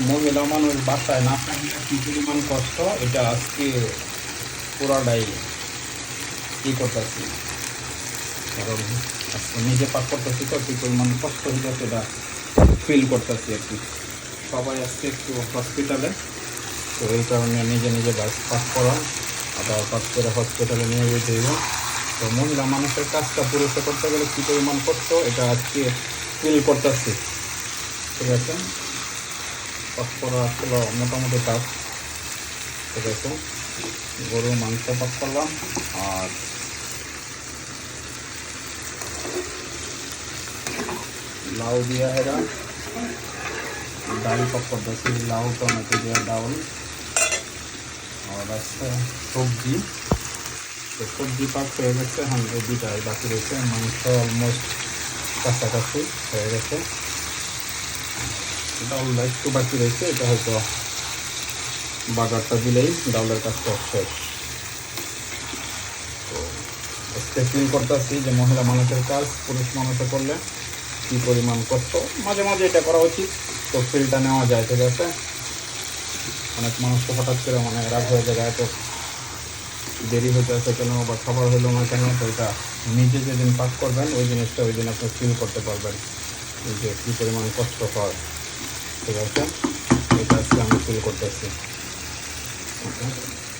মহিলা মানুষ বাসায় না থাকলে কি পরিমাণ কষ্ট? এটা আজকে পুরাটাই কি করতেছি। কারণ আজকে নিজে পাক করতেছি তো কি পরিমাণ কষ্ট হইতে সেটা ফিল করতেছি আর কি। সবাই আজকে একটু হসপিটালে তো এই কারণে নিজে নিজে গাছ পাক করা আবার পাক করে হসপিটালে নিয়ে যেতে হইব। তো মহিলা মানুষের কাজটা পুরুষে করতে গেলে কী পরিমাণ কষ্ট? এটা আজকে ফিল করতেছি। ঠিক আছে? পাক করা মোটামুটি টাফ ঠিক আছে গরুর মাংস পাক করলাম। আর লাউ দিয়া হেরা ডাল পাক করতেছি। লাউ, টমেটো দিয়া ডাউল আর আছে সবজি। তো সবজি পাক হয়ে গেছে। হ্যাঁ দুটাই বাকি রয়েছে। মাংস অলমোস্ট কাছাকাছি হয়ে গেছে। ডাউলটা একটু বাকি রয়েছে, এটা হয়তো বাগারটা দিলেই ডাউলের কাজটা শেষ। তো ফিল করতেছি যে মহিলা মানুষের কাজ, পুরুষ মানুষে করলে কী পরিমাণ কষ্ট? মাঝে মাঝে এটা করা উচিত, তো ফিলটা নেওয়া যায়, ঠিক আছে? অনেক মানুষ তো হঠাৎ করে মানে রাগ হয়ে যায়, এত দেরি হতে আছে কেন বা খাবার হলো না কেন? তো এটা নিজে যেদিন পাক করবেন, ওই জিনিসটা ওই দিন আপনি ফিল করতে পারবেন যে কী পরিমাণ কষ্ট হয়। ঠিক আছে এই কাজটা আমি ফিল করতেছি Okay.